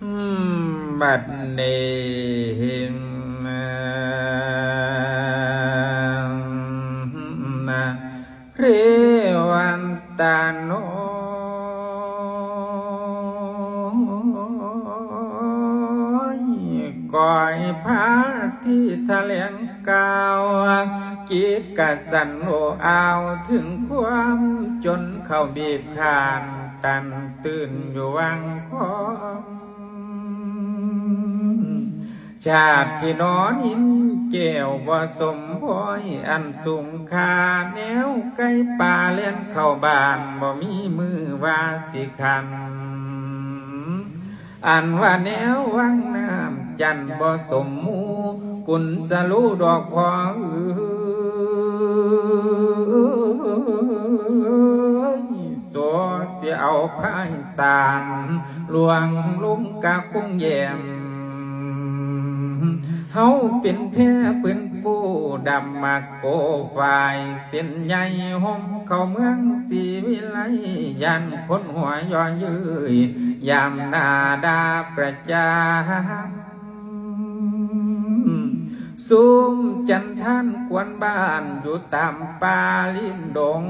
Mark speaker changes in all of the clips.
Speaker 1: มบัดนี้นะเรวันตาโนก่อยพาที่ทะเลงกาวกีดกะสันโออาวถึงความจนเข้าบีบคานตันตื่นอยู่วังคอม ชาติที่นอนหินแก้วบ่สมพอยอันสูงคาแนวไก่ป่าเลี้ยนเข้าบ้านบ่มีมือว่าสิคัน อันว่าแนววังน้ำจันบ่สมหมูกุนสลูดอกพอเอ้ยโสเสียเอาพายสารหลวงลุงกะคุ้งแยม เฮาเป็นแพ้ปืนผู้ดำมาโกฝ่ายเส้นใหญ่ห่มเข้าเมืองสีวิไลยันคนหัวย้อยยืยยามนาดาประจาสูมจันท่านกวนบ้านอยู่ตามป่าลินดง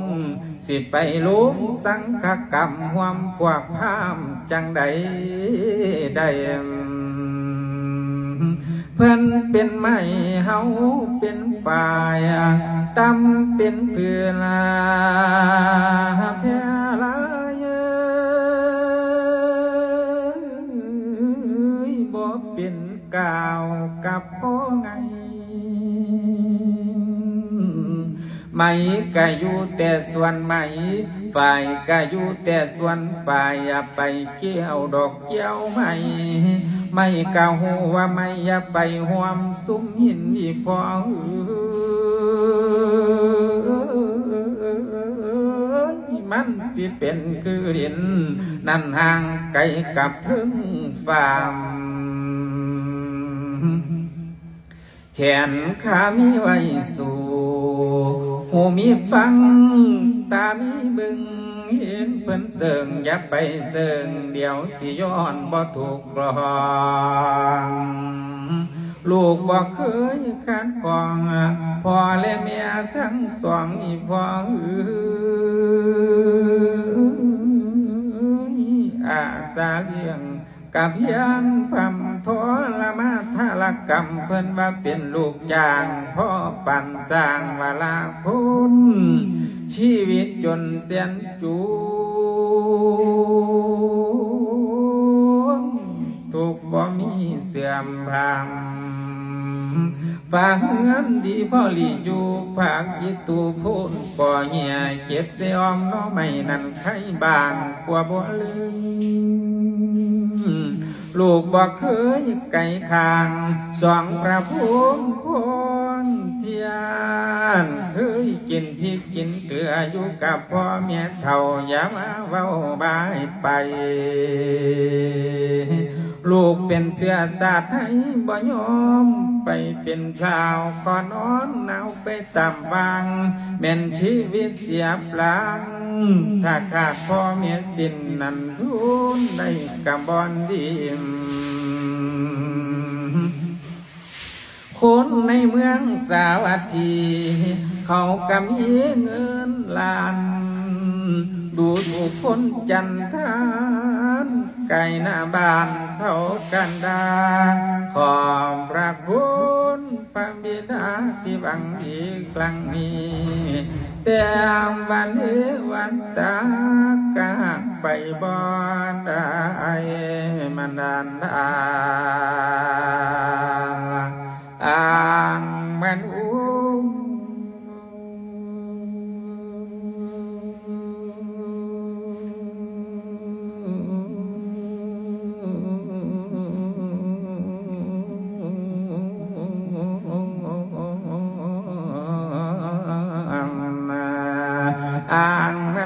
Speaker 1: สิไปลุกสังฆกรรมหวมพวกพามจังใดได้ เพื่อนเป็นไม่เฮาเป็นฝ่ายตำเป็นเพื่อลาแพ้ลายบ่เป็นกาวกับพ่อไงไม่ก็อยู่แต่ส่วนไม่ฝ่ายก็อยู่แต่ส่วนฝ่ายย่าไปเกี่ยวดอกเกี่ยวไม่ ไม่กะหูว่าไม่ยาไปห่วมซุ้มหินอีพอมันสิเป็นคือดิน นั่นห่างไกลกับถึงฟามแขนขามีไว้สู่หูมีฟัง ตามีบึง เห็นเพิ่นเสิงอย่าไปเสิงเดี๋ยวสิย้อนบ่ถูกรองลูกบ่เคยคัดกรองพ่อและแม่ทั้งสองนี่พ่ออาสาเลี้ยงกับยันพัมทรมาทารกรรมเพิ่นว่าเป็นลูกจางพ่อปั่นสร้างวาลาพุนชีวิตจนเสียน จูนทุกบ่มีเสื่อมพังฝากเงินดีพ่อหลีอยู่ภาคยิตูพูนป่อเหี่ยเก็บเสียอมน้อไม่นั่นไข่บานกว่าบ่ลืมลูกบอกเคยไก่คางสองพระพุท ธพนเทียนเคยกินพริกกินเกลืออยู่กับพ่อเมียเท่าอย่ามาเว้าบายไปลูกเป็นเสื้อตาดให้บ่ยอมไปเป็นข่าวก่อนนอนหนาวไปตามบางแม่นชีวิตเสียปลังถ้าขาดพ่อเมียจินนั่นทุนได้กับบอนดีม คนในเมืองสาวัตถี เขากำมีเงินล้าน ดูถูกคนจันทานไก่หน้าบ้านเขากันดา ขอบพระคุณพระบิดาที่บังอีกครั้งนี้ แต่วันนี้วันตากาไปบอนได้มันดานดา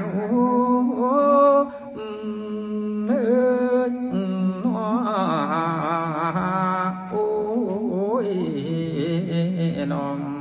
Speaker 1: านหูน้อง